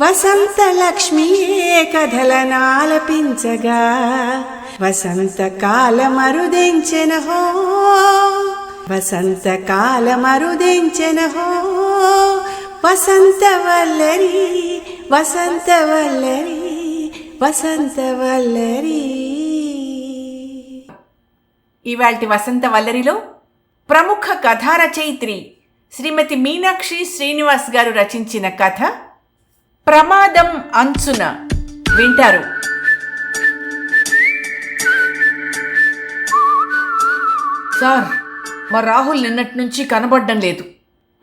వసంత లక్ష్మియే కథలనాలపించగా వసంతకాలమరుదెంచెన హో వసంతకాలమరుదెంచెన హో వసంతవల్లరి వసంతవల్లరి వసంతవల్లరి ఇవాల్టి వసంత వల్లరిలో ప్రముఖ కథారచయిత్రి శ్రీమతి మీనాక్షి శ్రీనివాస్ గారు రచించిన కథ ప్రమాదం అంచున వింటారు. సార్ మా రాహుల్ నిన్నటి నుంచి కనబడడం లేదు.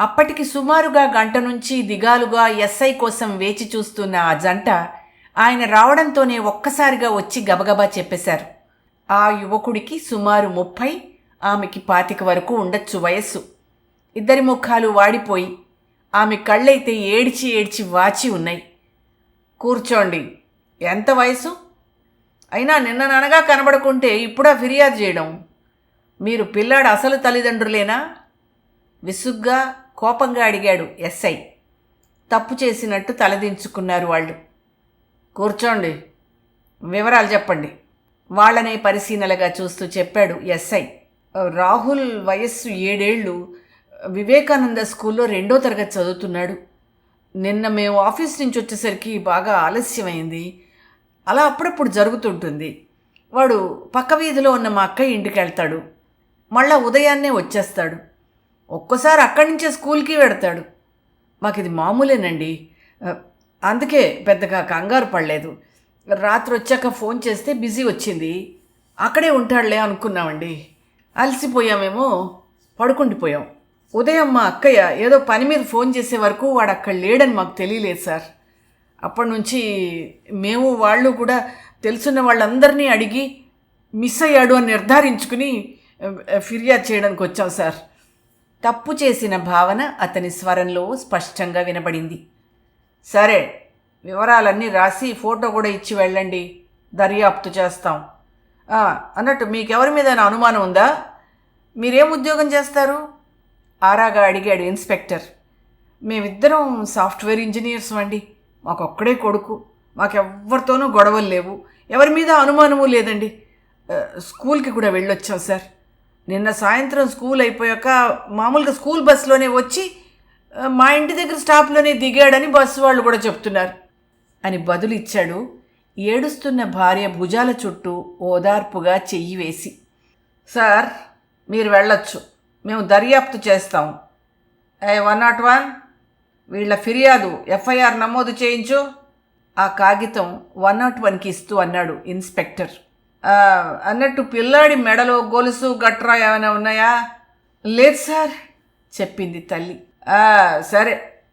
అప్పటికి సుమారుగా గంట నుంచి దిగాలుగా ఎస్ఐ కోసం వేచి చూస్తున్న ఆ జంట ఆయన రావడంతోనే ఒక్కసారిగా వచ్చి గబగబా చెప్పేశారు. ఆ యువకుడికి సుమారు ముప్పై ఆమెకి పాతిక వరకు ఉండొచ్చు వయస్సు. ఇద్దరి ముఖాలు వాడిపోయి ఆమె కళ్ళైతే ఏడ్చి ఏడ్చి వాచి ఉన్నాయి. కూర్చోండి. ఎంత వయసు? అయినా నిన్న ననగా కనబడుకుంటే ఇప్పుడా ఫిర్యాదు చేయడం. మీరు పిల్లాడు అసలు తల్లిదండ్రులేనా? విసుగ్గా కోపంగా అడిగాడు ఎస్ఐ. తప్పు చేసినట్టు తలదించుకున్నారు వాళ్ళు. కూర్చోండి. వివరాలు చెప్పండి. వాళ్ళనే పరిశీలనగా చూస్తూ చెప్పాడు ఎస్ఐ. రాహుల్ వయస్సు ఏడేళ్ళు వివేకానంద స్కూల్లో రెండో తరగతి చదువుతున్నాడు. నిన్న మేము ఆఫీస్ నుంచి వచ్చేసరికి బాగా ఆలస్యమైంది. అలా అప్పుడప్పుడు జరుగుతుంటుంది. వాడు పక్క వీధిలో ఉన్న మా అక్క ఇంటికి వెళ్తాడు. మళ్ళా ఉదయాన్నే వచ్చేస్తాడు. ఒక్కోసారి అక్కడి నుంచే స్కూల్కి వెడతాడు. మాకు ఇది మామూలేనండి అందుకే పెద్దగా కంగారు పడలేదు. రాత్రి వచ్చాక ఫోన్ చేస్తే బిజీ వచ్చింది. అక్కడే ఉంటాడులే అనుకున్నామండి. అలసిపోయామేమో పడుకుండిపోయాం. ఉదయం మా అక్కయ్య ఏదో పని మీద ఫోన్ చేసే వరకు వాడు అక్కడ లేడని మాకు తెలియలేదు సార్. అప్పటి నుంచి మేము వాళ్ళు కూడా తెలుసున్న వాళ్ళందరినీ అడిగి మిస్ అయ్యాడు అని నిర్ధారించుకుని ఫిర్యాదు చేయడానికి వచ్చాం సార్. తప్పు చేసిన భావన అతని స్వరంలో స్పష్టంగా వినబడింది సరే వివరాలన్నీ రాసి ఫోటో కూడా ఇచ్చి వెళ్ళండి. దర్యాప్తు చేస్తాం. అన్నట్టు మీకెవరి మీద అనుమానం ఉందా? మీరేం ఉద్యోగం చేస్తారు? ఆరాగా అడిగాడు ఇన్స్పెక్టర్. మేమిద్దరం సాఫ్ట్వేర్ ఇంజనీర్స్ అండి. మాకొక్కడే కొడుకు. మాకెవ్వరితోనూ గొడవలు లేవు. ఎవరి మీద అనుమానము లేదండి. స్కూల్కి కూడా వెళ్ళొచ్చాం సార్. నిన్న సాయంత్రం స్కూల్ అయిపోయాక మామూలుగా స్కూల్ బస్సులోనే వచ్చి మా ఇంటి దగ్గర స్టాప్లోనే దిగాడని బస్సు వాళ్ళు కూడా చెప్తున్నారు. అని బదులు ఇచ్చాడు ఏడుస్తున్న భార్య భుజాల చుట్టూ ఓదార్పుగా చెయ్యి వేసి. సార్ మీరు వెళ్ళొచ్చు. మేము దర్యాప్తు చేస్తాం. ఏ వన్ నాట్ వన్ వీళ్ళ ఫిర్యాదు ఎఫ్ఐఆర్ నమోదు చేయించు. ఆ కాగితం వన్ నాట్ వన్కి ఇస్తూ అన్నాడు ఇన్స్పెక్టర్. అన్నట్టు పిల్లాడి మెడలో గొలుసు గట్రా ఏమైనా ఉన్నాయా? లేదు సార్ చెప్పింది తల్లి. సరే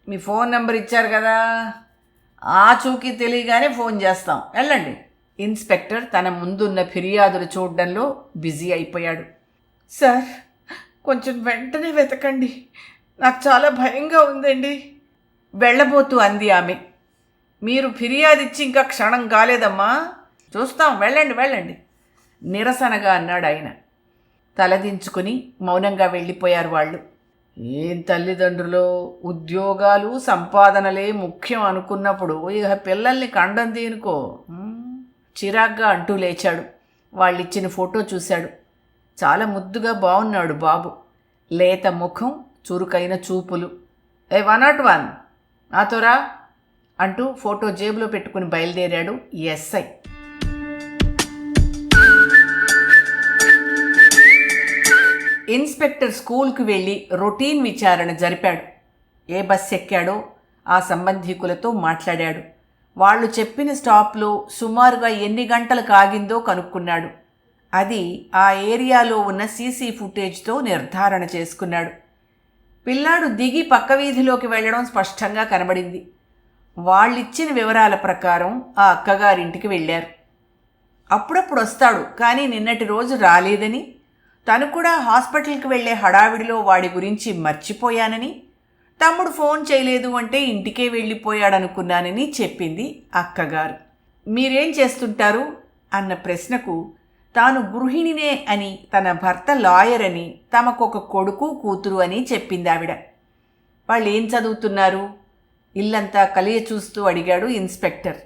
మీ ఫోన్ నెంబర్ ఇచ్చారు కదా. ఆ చూకి తెలియగానే ఫోన్ చేస్తాం. వెళ్ళండి. ఇన్స్పెక్టర్ తన ముందున్న ఫిర్యాదులు చూడడంలో బిజీ అయిపోయాడు. సార్ కొంచెం వెంటనే వెతకండి. నాకు చాలా భయంగా ఉందండి. వెళ్ళబోతూ అంది ఆమె. మీరు ఫిర్యాదు ఇచ్చి ఇంకా క్షణం కాలేదమ్మా. చూస్తాం వెళ్ళండి వెళ్ళండి. నిరసనగా అన్నాడు ఆయన. తలదించుకుని మౌనంగా వెళ్ళిపోయారు వాళ్ళు. ఏం తల్లిదండ్రులు ఉద్యోగాలు సంపాదనలే ముఖ్యం అనుకున్నప్పుడు ఇక పిల్లల్ని కండం దీనుకో చిరాగ్గా అంటూ లేచాడు. వాళ్ళిచ్చిన ఫోటో చూశాడు. చాలా ముద్దుగా బాగున్నాడు బాబు. లేత ముఖం చురుకైన చూపులు. A one not one. నాతోరా అంటూ ఫోటో జేబులో పెట్టుకుని బయలుదేరాడు ఎస్ఐ ఇన్స్పెక్టర్ స్కూల్కి వెళ్ళి రొటీన్ విచారణ జరిపాడు. ఏ బస్ ఎక్కాడో ఆ సంబంధీకులతో మాట్లాడాడు. వాళ్ళు చెప్పిన స్టాప్లో సుమారుగా ఎన్ని గంటలకు ఆగిందో కనుక్కున్నాడు. అది ఆ ఏరియాలో ఉన్న సీసీ ఫుటేజ్తో నిర్ధారణ చేసుకున్నాడు. పిల్లాడు దిగి పక్క వీధిలోకి వెళ్ళడం స్పష్టంగా కనబడింది. వాళ్ళిచ్చిన వివరాల ప్రకారం ఆ అక్కగారింటికి వెళ్ళారు. అప్పుడప్పుడు వస్తాడు కానీ నిన్నటి రోజు రాలేదని తను కూడా హాస్పిటల్కి వెళ్ళే హడావిడిలో వాడి గురించి మర్చిపోయానని తమ్ముడు ఫోన్ చేయలేదు అంటే ఇంటికే వెళ్ళిపోయాడనుకున్నానని చెప్పింది అక్కగారు. మీరేం చేస్తుంటారు? అన్న ప్రశ్నకు తాను గృహిణినే అని తన భర్త లాయర్ అని తమకొక కొడుకు కూతురు అని చెప్పింది ఆవిడ వాళ్ళు ఏం చదువుతున్నారు? ఇల్లంతా కలియ చూస్తూ అడిగాడు ఇన్స్పెక్టర్.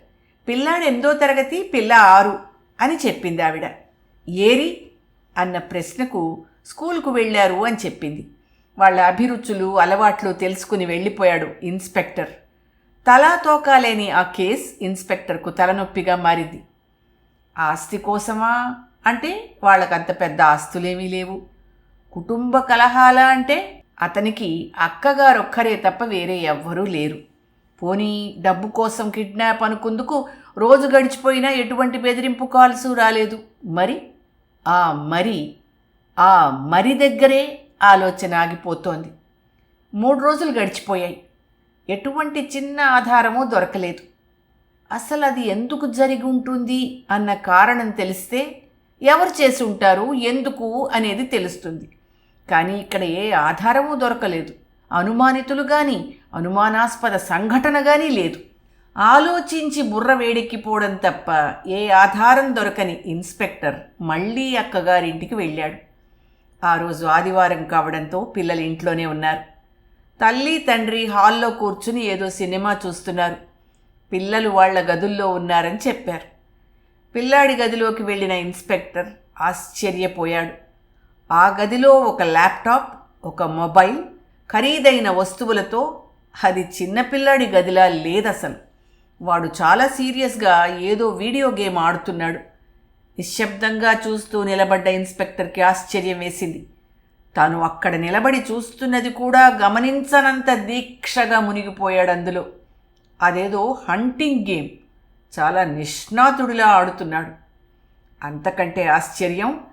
పిల్లాడు ఎనిమిదో తరగతి పిల్ల ఆరు అని చెప్పింది ఆవిడ ఏరి? అన్న ప్రశ్నకు స్కూల్కు వెళ్ళారు అని చెప్పింది. వాళ్ళ అభిరుచులు అలవాట్లు తెలుసుకుని వెళ్ళిపోయాడు ఇన్స్పెక్టర్. తలా తోకాలేని ఆ కేస్ ఇన్స్పెక్టర్కు తలనొప్పిగా మారింది. ఆస్తి కోసమా? అంటే వాళ్ళకంత పెద్ద ఆస్తులేమీ లేవు. కుటుంబ కలహాల అంటే అతనికి అక్కగారొక్కరే తప్ప వేరే ఎవ్వరూ లేరు. పోనీ డబ్బు కోసం కిడ్నాప్ అనుకుందుకు రోజు గడిచిపోయినా ఎటువంటి బెదిరింపు కాల్సు రాలేదు. మరి? ఆ మరి ఆ మరి దగ్గరే ఆలోచన ఆగిపోతోంది. మూడు రోజులు గడిచిపోయాయి. ఎటువంటి చిన్న ఆధారమూ దొరకలేదు. అసలు అది ఎందుకు జరిగి ఉంటుంది అన్న కారణం తెలిస్తే ఎవరు చేసి ఉంటారు ఎందుకు అనేది తెలుస్తుంది. కానీ ఇక్కడ ఏ ఆధారమూ దొరకలేదు. అనుమానితులు కానీ అనుమానాస్పద సంఘటన కానీ లేదు. ఆలోచించి బుర్ర వేడెక్కిపోవడం తప్ప ఏ ఆధారం దొరకని ఇన్స్పెక్టర్ మళ్ళీ అక్కగారింటికి వెళ్ళాడు. ఆ రోజు ఆదివారం కావడంతో పిల్లలు ఇంట్లోనే ఉన్నారు. తల్లి తండ్రి హాల్లో కూర్చుని ఏదో సినిమా చూస్తున్నారు. పిల్లలు వాళ్ళ గదుల్లో ఉన్నారని చెప్పారు. పిల్లాడి గదిలోకి వెళ్ళిన ఇన్స్పెక్టర్ ఆశ్చర్యపోయాడు. ఆ గదిలో ఒక ల్యాప్టాప్ ఒక మొబైల్ ఖరీదైన వస్తువులతో అది చిన్నపిల్లాడి గదిలా లేదసలు. వాడు చాలా సీరియస్గా ఏదో వీడియో గేమ్ ఆడుతున్నాడు. నిశ్శబ్దంగా చూస్తూ నిలబడ్డ ఇన్స్పెక్టర్కి ఆశ్చర్యం వేసింది. తాను అక్కడ నిలబడి చూస్తున్నది కూడా గమనించనంత దీక్షగా మునిగిపోయాడు అందులో. అదేదో హంటింగ్ గేమ్. చాలా నిష్ణాతుడిలా ఆడుతున్నాడు. అంతకంటే ఆశ్చర్యం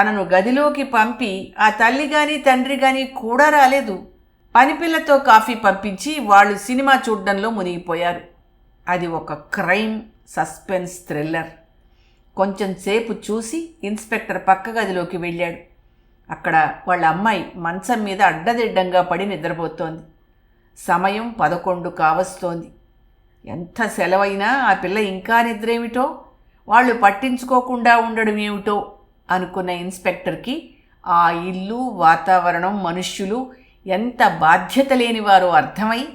తనను గదిలోకి పంపి ఆ తల్లి కానీ తండ్రి కానీ కూడా రాలేదు. పనిపిల్లతో కాఫీ పంపించి వాళ్ళు సినిమా చూడడంలో మునిగిపోయారు. అది ఒక క్రైమ్ సస్పెన్స్ థ్రిల్లర్. కొంచెం సేపు చూసి ఇన్స్పెక్టర్ పక్క గదిలోకి వెళ్ళాడు. అక్కడ వాళ్ళ అమ్మాయి మంచం మీద అడ్డదిడ్డంగా పడి నిద్రపోతోంది. సమయం పదకొండు కావస్తోంది. ఎంత సెలవైనా ఆ పిల్ల ఇంకా నిద్రేమిటో? వాళ్ళు పట్టించుకోకుండా ఉండడం ఏమిటో? అనుకున్న ఇన్స్పెక్టర్కి ఆ ఇల్లు వాతావరణం మనుష్యులు ఎంత బాధ్యత లేనివారో అర్థమై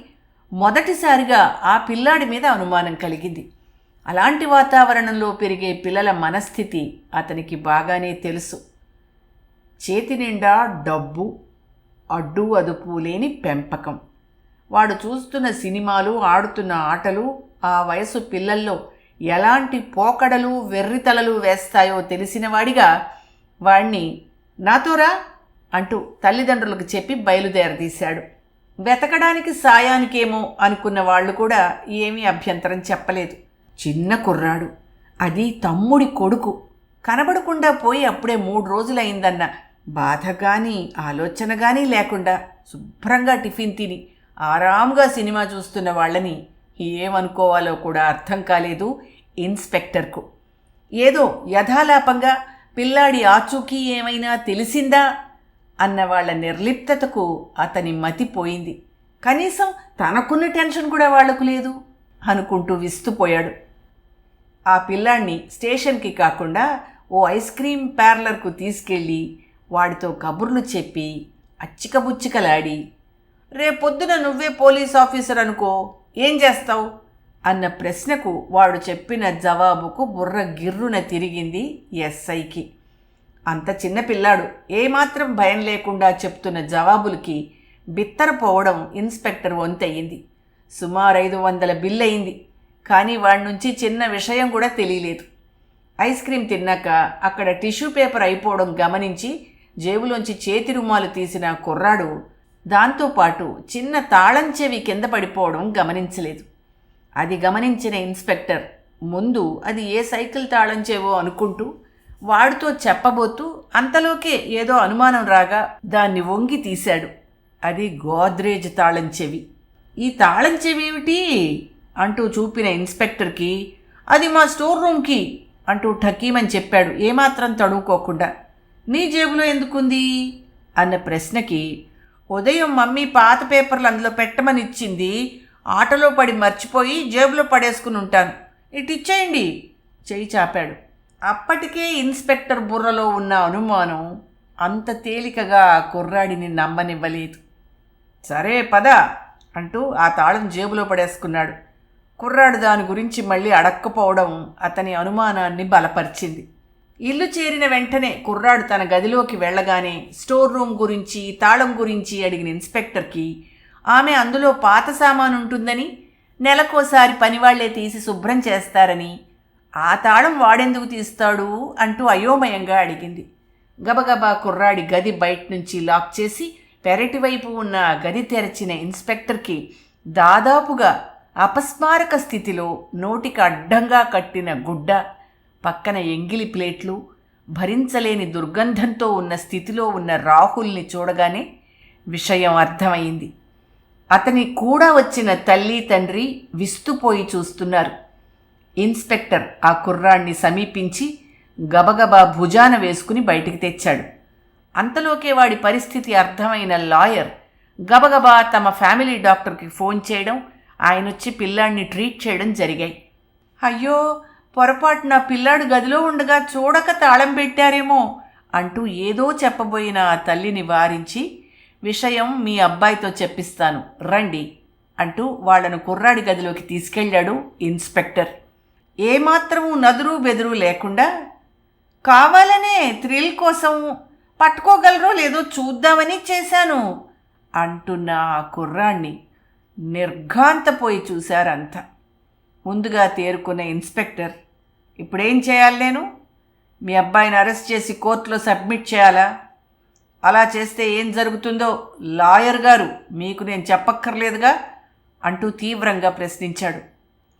మొదటిసారిగా ఆ పిల్లాడి మీద అనుమానం కలిగింది. అలాంటి వాతావరణంలో పెరిగే పిల్లల మనస్థితి అతనికి బాగానే తెలుసు. చేతి నిండా డబ్బు అడ్డు అదుపు లేని పెంపకం. వాడు చూస్తున్న సినిమాలు ఆడుతున్న ఆటలు ఆ వయసు పిల్లల్లో ఎలాంటి పోకడలు వెర్రితలలు వేస్తాయో తెలిసినవాడిగా వాణ్ణి నాతోరా అంటూ తల్లిదండ్రులకు చెప్పి బయలుదేరదీశాడు. వెతకడానికి సాయానికేమో అనుకున్న వాళ్ళు కూడా ఏమీ అభ్యంతరం చెప్పలేదు. చిన్న కుర్రాడు. అది తమ్ముడి కొడుకు. కనబడకుండా పోయి అప్పుడే మూడు రోజులైందన్న బాధ కానీ ఆలోచన కానీ లేకుండా శుభ్రంగా టిఫిన్ తిని ఆరాముగా సినిమా చూస్తున్న వాళ్ళని ఏమనుకోవాలో కూడా అర్థం కాలేదు ఇన్స్పెక్టర్కు. ఏదో యథాలాపంగా పిల్లాడి ఆచూకీ ఏమైనా తెలిసిందా అన్న వాళ్ళ నిర్లిప్తతకు అతని మతిపోయింది కనీసం తనకున్న టెన్షన్ కూడా వాళ్ళకు లేదు అనుకుంటూ విస్తుపోయాడు ఆ పిల్లాణ్ణి స్టేషన్కి కాకుండా ఓ ఐస్ క్రీమ్ పార్లర్కు తీసుకెళ్ళి వాడితో కబుర్లు చెప్పి అచ్చికబుచ్చికలాడి రేపొద్దున నువ్వే పోలీస్ ఆఫీసర్ అనుకో ఏం చేస్తావు? అన్న ప్రశ్నకు వాడు చెప్పిన జవాబుకు బుర్ర గిర్రున తిరిగింది ఎస్ఐకి. అంత చిన్న పిల్లాడు ఏమాత్రం భయం లేకుండా చెప్తున్న జవాబులకి బిత్తరపోవడం ఇన్స్పెక్టర్ వంతయింది. సుమారు ఐదు వందల బిల్ అయింది కానీ వాడి నుంచి చిన్న విషయం కూడా తెలియలేదు. ఐస్ క్రీమ్ తిన్నాక అక్కడ టిష్యూ పేపర్ అయిపోవడం గమనించి జేబులోంచి చేతి రుమాలు తీసిన కుర్రాడు దాంతోపాటు చిన్న తాళం చెవి కింద పడిపోవడం గమనించలేదు. అది గమనించిన ఇన్స్పెక్టర్ ముందు అది ఏ సైకిల్ తాళం చెవో అనుకుంటూ వాడితో చెప్పబోతూ అంతలోకే ఏదో అనుమానం రాగా దాన్ని వంగి తీశాడు. అది గోద్రేజ్ తాళం చెవి. ఈ తాళం చెవి ఏమిటి? అంటూ చూపిన ఇన్స్పెక్టర్కి అది మా స్టోర్ రూమ్కి అంటూ ఠకీమని చెప్పాడు. ఏమాత్రం తడువుకోకుండా. నీ జేబులో ఎందుకుంది? అన్న ప్రశ్నకి ఉదయం మమ్మీ పాత పేపర్లు అందులో పెట్టమని ఇచ్చింది. ఆటలో పడి మర్చిపోయి జేబులో పడేసుకుని ఉంటాను. ఇటు ఇచ్చేయండి చేయి చాపాడు. అప్పటికే ఇన్స్పెక్టర్ బుర్రలో ఉన్న అనుమానం అంత తేలికగా కుర్రాడిని నమ్మనివ్వలేదు. సరే పద అంటూ ఆ తాళం జేబులో పడేసుకున్నాడు. కుర్రాడు దాని గురించి మళ్ళీ అడక్కపోవడం అతని అనుమానాన్ని బలపరిచింది. ఇల్లు చేరిన వెంటనే కుర్రాడు తన గదిలోకి వెళ్ళగానే స్టోర్ రూమ్ గురించి తాళం గురించి అడిగిన ఇన్స్పెక్టర్కి ఆమె అందులో పాత సామాను ఉంటుందని నెలకోసారి పనివాళ్ళే తీసి శుభ్రం చేస్తారని ఆ తాళం వాడెందుకు తీస్తాడు? అంటూ అయోమయంగా అడిగింది. గబగబా కుర్రాడి గది బయట నుంచి లాక్ చేసి పెరటి వైపు ఉన్న గది తెరచిన ఇన్స్పెక్టర్కి దాదాపుగా అపస్మారక స్థితిలో నోటికి అడ్డంగా కట్టిన గుడ్డ పక్కన ఎంగిలి ప్లేట్లు భరించలేని దుర్గంధంతో ఉన్న స్థితిలో ఉన్న రాహుల్ని చూడగానే విషయం అర్థమైంది. అతని కూడా వచ్చిన తల్లి తండ్రి విస్తుపోయి చూస్తున్నారు. ఇన్స్పెక్టర్ ఆ కుర్రాణ్ణి సమీపించి గబగబా భుజాన వేసుకుని బయటికి తెచ్చాడు. అంతలోకే వాడి పరిస్థితి అర్థమైన లాయర్ గబగబా తమ ఫ్యామిలీ డాక్టర్కి ఫోన్ చేయడం ఆయన వచ్చి పిల్లాడిని ట్రీట్ చేయడం జరిగాయి. అయ్యో పొరపాటు నా పిల్లాడు గదిలో ఉండగా చూడక తాళం పెట్టారేమో అంటూ ఏదో చెప్పబోయిన ఆ తల్లిని వారించి విషయం మీ అబ్బాయితో చెప్పిస్తాను రండి అంటూ వాళ్ళను కుర్రాడి గదిలోకి తీసుకెళ్ళాడు ఇన్స్పెక్టర్. ఏమాత్రము నదురు బెదురు లేకుండా కావాలనే థ్రిల్ కోసం పట్టుకోగలరో లేదో చూద్దామని చేశాను అంటున్న ఆ కుర్రాణ్ణి నిర్ఘాంతపోయి చూశారంతా. ముందుగా తేరుకున్న ఇన్స్పెక్టర్. ఇప్పుడేం చేయాలి నేను? మీ అబ్బాయిని అరెస్ట్ చేసి కోర్టులో సబ్మిట్ చేయాలా? అలా చేస్తే ఏం జరుగుతుందో? లాయర్ గారు మీకు నేను చెప్పక్కర్లేదుగా? అంటూ తీవ్రంగా ప్రశ్నించాడు.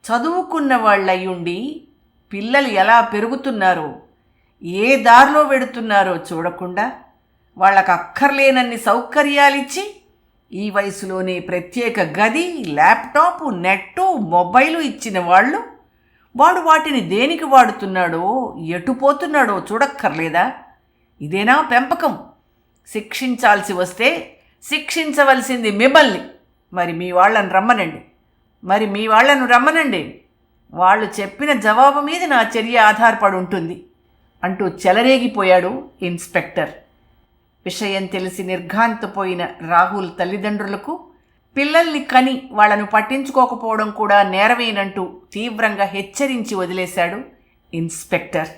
చదువుకున్న వాళ్ళయ్యుండి పిల్లలు ఎలా పెరుగుతున్నారో ఏ దారిలో వెడుతున్నారో చూడకుండా వాళ్ళకు అక్కర్లేనన్ని సౌకర్యాలిచ్చి ఈ వయసులోనే ప్రత్యేక గది ల్యాప్టాప్ నెట్టు మొబైలు ఇచ్చిన వాళ్ళు వాడు వాటిని దేనికి వాడుతున్నాడో ఎటు పోతున్నాడో చూడక్కర్లేదా? ఇదేనా పెంపకం? శిక్షించాల్సి వస్తే శిక్షించవలసింది మిమ్మల్ని. మరి మీ వాళ్ళని రమ్మనండి. మరి మీ వాళ్ళను రమ్మనండి. వాళ్ళు చెప్పిన జవాబు మీద నా చర్య ఆధారపడి ఉంటుంది. అంటూ చెలరేగిపోయాడు ఇన్స్పెక్టర్. విషయం తెలిసి నిర్ఘాంతపోయిన రాహుల్ తల్లిదండ్రులకు పిల్లల్ని కని వాళ్ళను పట్టించుకోకపోవడం కూడా నేరమేనంటూ తీవ్రంగా హెచ్చరించి వదిలేశాడు ఇన్స్పెక్టర్.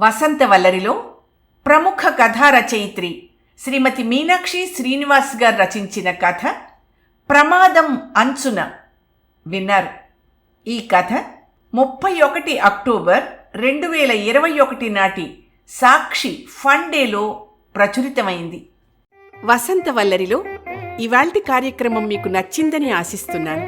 వసంత వల్లరిలో ప్రముఖ కథా రచయిత్రి శ్రీమతి మీనాక్షి శ్రీనివాస్ గారు రచించిన కథ ప్రమాదం అంచున విన్నారు. ఈ కథ ముప్పై ఒకటి అక్టోబర్ రెండు వేల ఇరవై ఒకటి నాటి సాక్షి ఫన్ డేలో ప్రచురితమైంది వసంతవల్లరిలో ఇవాల్టి కార్యక్రమం మీకు నచ్చిందని ఆశిస్తున్నాను.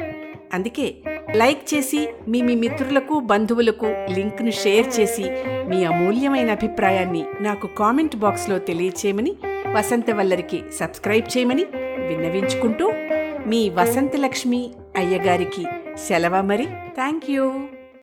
అందుకే లైక్ చేసి మీ మీ మిత్రులకు బంధువులకు లింక్ను షేర్ చేసి మీ అమూల్యమైన అభిప్రాయాన్ని నాకు కామెంట్ బాక్స్లో తెలియచేయమని వసంతవల్లరికి సబ్స్క్రైబ్ చేయమని విన్నవించుకుంటూ మీ వసంతలక్ష్మి అయ్యగారికి సెలవ మరి? Thank you